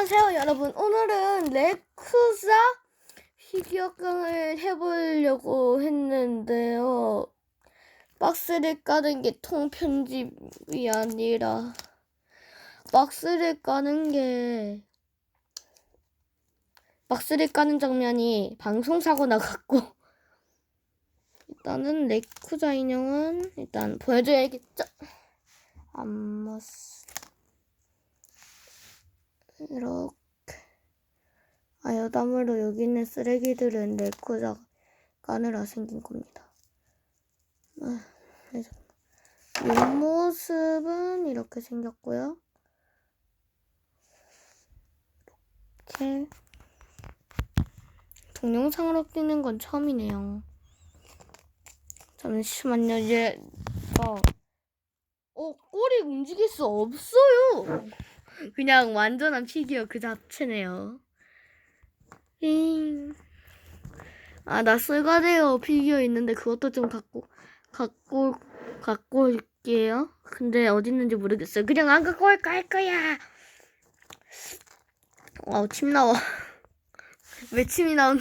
안녕하세요 여러분. 오늘은 레크사 피규어깡을 해보려고 했는데요. 박스를 까는 게 통편집이 아니라 박스를 까는 게 박스를 까는 장면이 방송사고 나갔고 일단은 레쿠자 인형은 일단 보여줘야겠죠? 암머스 이렇게 아 여담으로 여기 있는 쓰레기들은 레코자 까느라 생긴 겁니다. 아, 옆모습은 이렇게 생겼고요. 이렇게 동영상으로 찍는 건 처음이네요. 잠시만요. 얘 어, 어 꼬리 움직일 수 없어요. 그냥 완전한 피규어 그 자체네요. 잉. 아, 나 쓸가데어 피규어 있는데 그것도 좀 갖고, 갖고, 갖고 올게요. 근데 어디 있는지 모르겠어요. 그냥 안 갖고 올까 할 거야. 아, 침 나와. 왜 침이 나오는,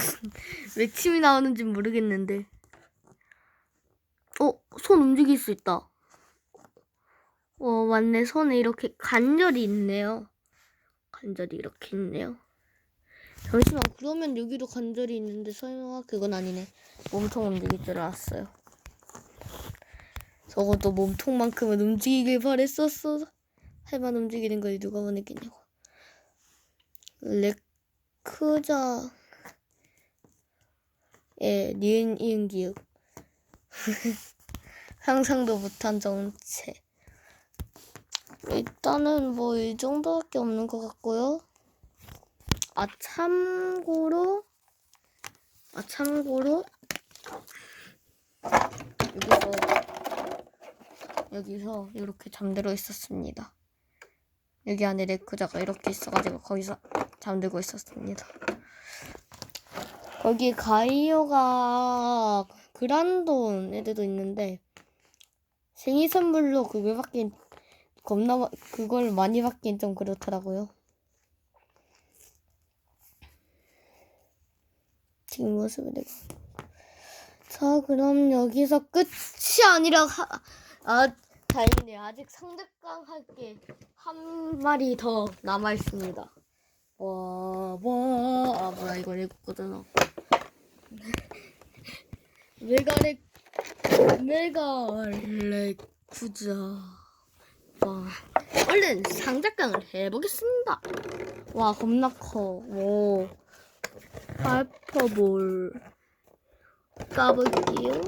왜 침이 나오는지 모르겠는데. 어, 손 움직일 수 있다. 어, 맞네. 손에 이렇게 관절이 있네요. 관절이 이렇게 있네요. 잠시만, 그러면 여기도 관절이 있는데 설마 그건 아니네. 몸통 움직일 줄 알았어요. 적어도 몸통만큼은 움직이길 바랬었어. 할만 움직이는 걸 누가 원했겠냐고. 레크자. 예, 니은, 이응, 기읍. 상상도 못한 정체. 일단은 뭐 이 정도밖에 없는 것 같고요. 아 참고로 아 참고로 여기서 여기서 이렇게 잠들어 있었습니다. 여기 안에 레크자가 이렇게 있어가지고 거기서 잠들고 있었습니다. 거기 가이오가 그란돈 애들도 있는데 생일 선물로 받긴 겁나 마- 그걸 많이 받긴 좀 그렇더라고요. 지금 모습을 내가. 자, 그럼 여기서 끝이 아니라 하, 아 다행이네요. 아직 상대강 할게 한 마리 더 남아 있습니다. 와, 와, 아 뭐야 레고거든. 내가 레, 내가 레쿠자. 와, 얼른 상작강을 해보겠습니다. 와, 겁나 커. 오, 하이퍼볼 까볼게요.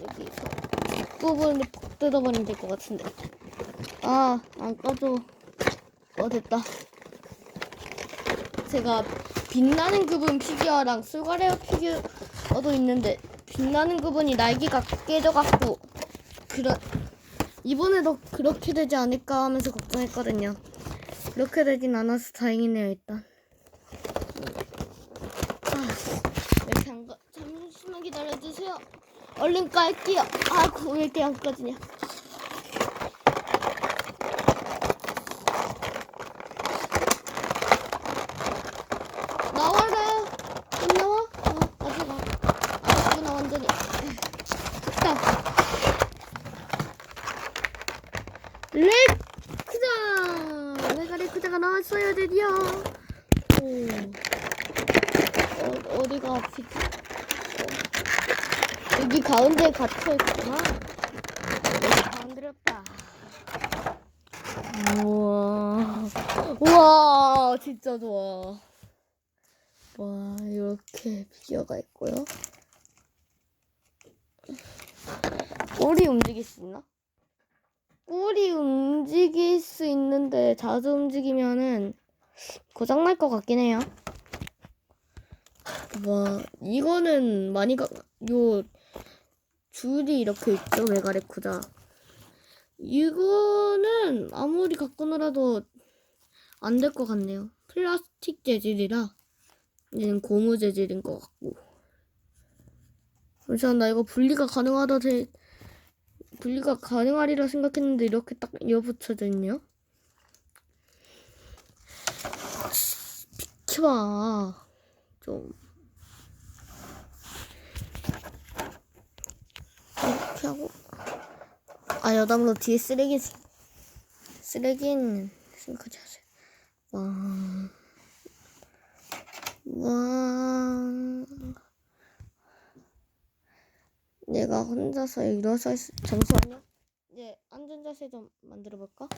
여기서 뒷부분을 퍽 뜯어버리면 될 것 같은데. 아, 안 까져. 어, 됐다. 제가 빛나는 그분 피규어랑 술가레어 피규어도 있는데 빛나는 그분이 날개가 깨져갖고 그런 이번에도 그렇게 되지 않을까 하면서 걱정했거든요. 그렇게 되진 않아서 다행이네요 일단. 아, 왜 잠깐 잠시만 기다려주세요. 얼른 깔게요. 왜 이렇게 안 꺼지냐. 나와라. 안 나와? 어, 아직 안. 아직구나 완전히. 됐다. 레크자! 내가 레크자가 나왔어요, 드디어. 오. 어, 어디가 아프지? 어. 여기 가운데 갇혀 있구나. 여기 만들었다. 우와. 우와, 진짜 좋아. 와, 이렇게 피규어가 있고요. 꼬리 움직일 수 있나? 꼬리 움직일 수 있는데 자주 움직이면은 고장날 것 같긴 해요. 와 이거는 많이 가, 요 줄이 이렇게 있죠 메가레쿠자 이거는 아무리 갖고 놀아도 안 될 것 같네요. 플라스틱 재질이라 얘는 고무 재질인 것 같고. 우선 나 이거 분리가 가능하다 되 분리가 가능하리라 생각했는데 이렇게 딱 이어붙여져 있네요. 비켜봐. 좀. 이렇게 하고. 아, 여담으로 뒤에 쓰레기, 쓰레기는 생각하지 하세요. 와. 와. 내가 혼자서 일어서 있... 잠시만요. 이제 앉은 자세 좀 만들어 볼까?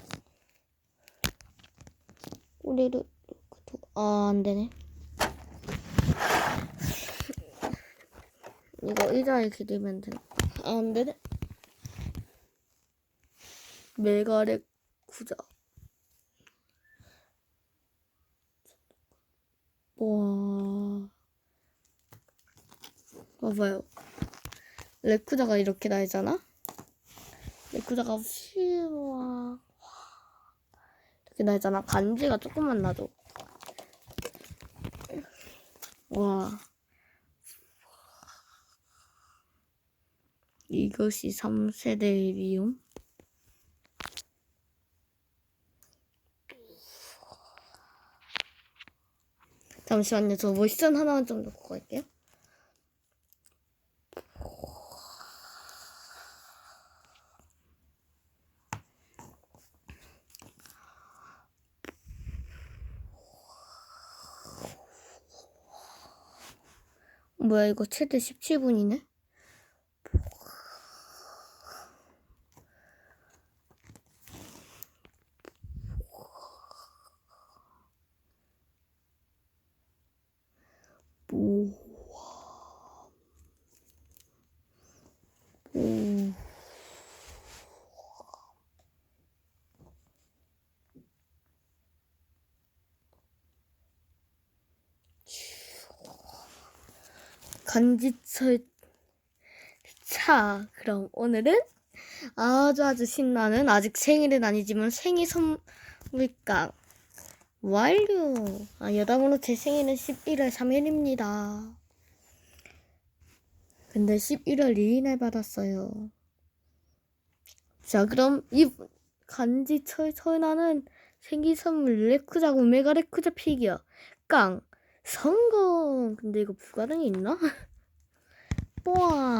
꼬리를 아, 안 되네. 이거 의자에 기대면 되나? 아, 안 되네. 메가렉 구자. 와. 봐봐요. 레쿠자가 이렇게 나 있잖아? 레쿠자가 휘와. 이렇게 나 있잖아. 간지가 조금만 나도. 와. 이것이 3세대의 미움? 잠시만요. 저 모션 하나만 좀 넣고 갈게요. 뭐야 이거 최대 17분이네? 간지철 차. 그럼 오늘은 아주 아주 신나는 아직 생일은 아니지만 생일 선물깡 완료. 아 여담으로 제 생일은 11월 3일입니다. 근데 11월 2일날 받았어요. 자 그럼 이 간지철 설나는 생일 선물 레쿠자 오메가 레쿠자 피규어 깡 성공 근데 이거 불가능이 있나? 뽀아